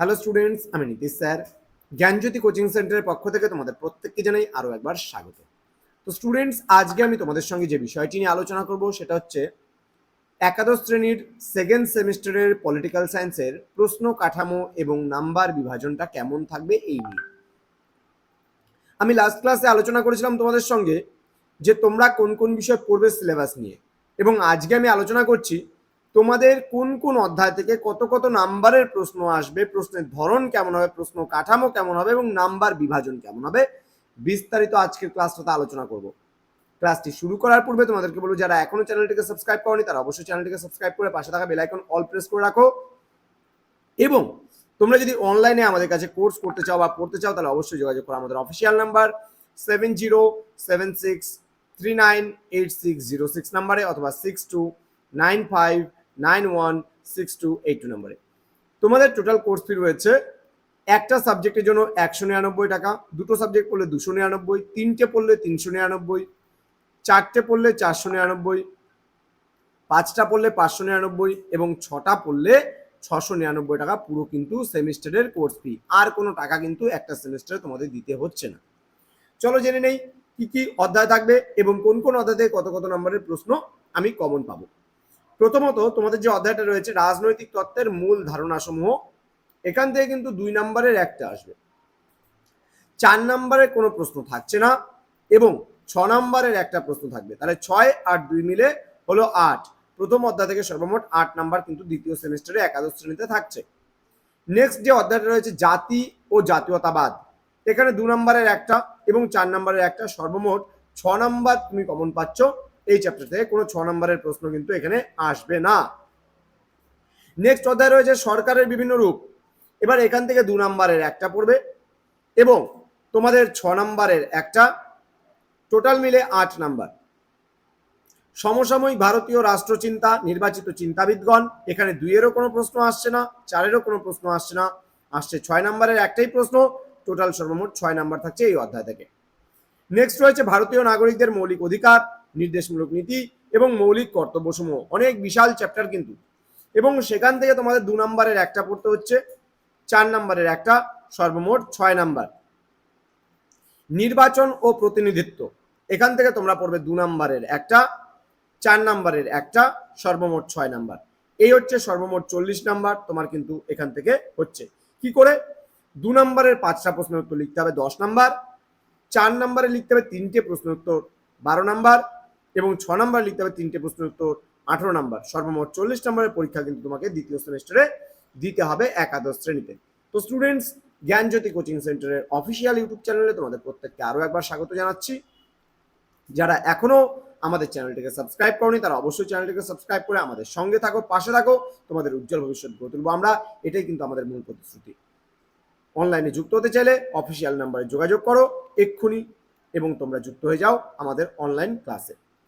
Hello students আমি Nitish sir. জ্ঞানজ্যোতি coaching সেন্টারের পক্ষ থেকে তোমাদের প্রত্যেককে জানাই আরও একবার স্বাগত। তো স্টুডেন্টস আজকে আমি তোমাদের সঙ্গে যে বিষয়টি নিয়ে আলোচনা করব, সেটা হচ্ছে একাদশ শ্রেণির সেকেন্ড সেমিস্টারের পলিটিক্যাল সায়েন্সের প্রশ্ন কাঠামো এবং নাম্বার বিভাজনটা কেমন থাকবে এই নিয়ে। আমি লাস্ট ক্লাসে আলোচনা করেছিলাম তোমাদের সঙ্গে যে তোমরা কোন কোন বিষয় পড়বে সিলেবাস নিয়ে। এবং আজকে আমি আলোচনা করছি তোমাদের কোন কোন অধ্যায় থেকে কত কত নাম্বারের প্রশ্ন আসবে, প্রশ্নের ধরন কেমন হবে, প্রশ্ন কাঠামো কেমন হবে এবং নাম্বার বিভাজন কেমন হবে, বিস্তারিত আজকের ক্লাসটাতে আলোচনা করব। ক্লাসটি শুরু করার পূর্বে তোমাদেরকে বলব, যারা এখনও চ্যানেলটিকে সাবস্ক্রাইব করনি, তারা অবশ্যই চ্যানেলটিকে সাবস্ক্রাইব করে পাশে থাকা বেল আইকন অল প্রেস করে রাখো। এবং তোমরা যদি অনলাইনে আমাদের কাছে কোর্স করতে চাও বা পড়তে চাও, তাহলে অবশ্যই যোগাযোগ করো আমাদের official number seven zero seven six three nine eight six zero six নাম্বারে অথবা six two nine five nine one six two eight two নাম্বারে। তোমাদের টোটাল কোর্স ফি রয়েছে, একটা সাবজেক্টের জন্য একশো নিরানব্বই টাকা, দুটো সাবজেক্ট পড়লে দুশো নিরানব্বই, তিনটে পড়লে তিনশো নিরানব্বই, চারটে পড়লে চারশো নিরানব্বই, পাঁচটা পড়লে পাঁচশো নিরানব্বই এবং ছটা পড়লে ছশো নিরানব্বই টাকা পুরো কিন্তু সেমিস্টারের কোর্স ফি আর কোনো টাকা কিন্তু একটা সেমিস্টারে তোমাদের দিতে হচ্ছে না। চলো জেনে নেই কি কি অধ্যায় থাকবে এবং কোন কোন অধ্যায় থেকে কত কত নম্বরের প্রশ্ন আমি কমন পাবো। প্রথমত তোমাদের যে অধ্যায়টা রয়েছে, রাজনৈতিক তত্ত্বের মূল ধারণা সমূহ এখান থেকে কিন্তু দুই নম্বরের একটা আসবে। চার নম্বরের কোনো প্রশ্ন থাকছে না এবং ছ নম্বরের একটা প্রশ্ন থাকবে। তাহলে ছয় আর দুই মিলে হলো আট। প্রথম অধ্যায় থেকে সর্বমোট আট নাম্বার কিন্তু দ্বিতীয় সেমিস্টারে একাদশ শ্রেণীতে থাকছে। নেক্সট যে অধ্যায়টা রয়েছে, জাতি ও জাতীয়তাবাদ। এখানে দু নম্বরের একটা এবং চার নম্বরের একটা সর্বমোট ছ নম্বর তুমি কমন পাচ্ছ। এই চ্যাপ্টার থেকে কোনো ছ নম্বরের প্রশ্ন কিন্তু এখানে আসবে না। নেক্সট অধ্যায় রয়েছে সরকারের বিভিন্ন রূপ। এবার এখান থেকে দু নম্বরের একটা পড়বে এবং তোমাদের ছ নম্বরের একটা। টোটাল মিলে আট নাম্বার। সমসাময়িক ভারতীয় রাষ্ট্রচিন্তা, নির্বাচিত চিন্তাবিদগণ, এখানে দুইয়েরও কোনো প্রশ্ন আসছে না, চারেরও কোনো প্রশ্ন আসছে না, আসছে ছয় নম্বরের একটাই প্রশ্ন। টোটাল সর্বমোট ছয় নাম্বার থাকছে এই অধ্যায় থেকে। নেক্সট রয়েছে ভারতীয় নাগরিকদের মৌলিক অধিকার। নির্দেশমূলক নীতি এবং মৌলিক কর্তব্যসমূহ। অনেক বিশাল চ্যাপ্টার কিন্তু। এবং সেখান থেকে তোমাদের দু নম্বরের একটা পড়তে হচ্ছে, চার নম্বরের একটা, সর্বমোট ছয় নাম্বার। নির্বাচন ও প্রতিনিধিত্ব। এখান থেকে তোমরা পড়বে দু নম্বরের একটা, চার নম্বরের একটা, সর্বমোট ছয় নাম্বার। এই হচ্ছে সর্বমোট চল্লিশ নাম্বার, তোমার কিন্তু এখান থেকে হচ্ছে। কি করে? দু নম্বরের পাঁচটা প্রশ্নের উত্তর লিখতে হবে দশ নাম্বার, চার নম্বরে লিখতে হবে তিনটে প্রশ্নের উত্তর, বারো নাম্বার এবং ছ নম্বর লিখতে হবে তিনটে প্রশ্নের উত্তর, আঠেরো নাম্বার। সর্বমোট চল্লিশ নম্বরের পরীক্ষা কিন্তু তোমাকে দ্বিতীয় সেমিস্টারে দিতে হবে একাদশ শ্রেণীতে। তো স্টুডেন্টস জ্ঞানজ্যোতি কোচিং সেন্টারের অফিসিয়াল ইউটিউব চ্যানেলে তোমাদের প্রত্যেককে আরও একবার স্বাগত জানাচ্ছি। যারা এখনও আমাদের চ্যানেলটিকে সাবস্ক্রাইব করনি, তারা অবশ্যই চ্যানেলটিকে সাবস্ক্রাইব করে আমাদের সঙ্গে থাকো, পাশে থাকো। তোমাদের উজ্জ্বল ভবিষ্যৎ গড়ে তুলবো আমরা। এটাই কিন্তু আমাদের মূল প্রতিশ্রুতি। অনলাইনে যুক্ত হতে চাইলে অফিসিয়াল নাম্বারে যোগাযোগ করো এক্ষুনি এবং তোমরা যুক্ত হয়ে যাও আমাদের অনলাইন ক্লাসে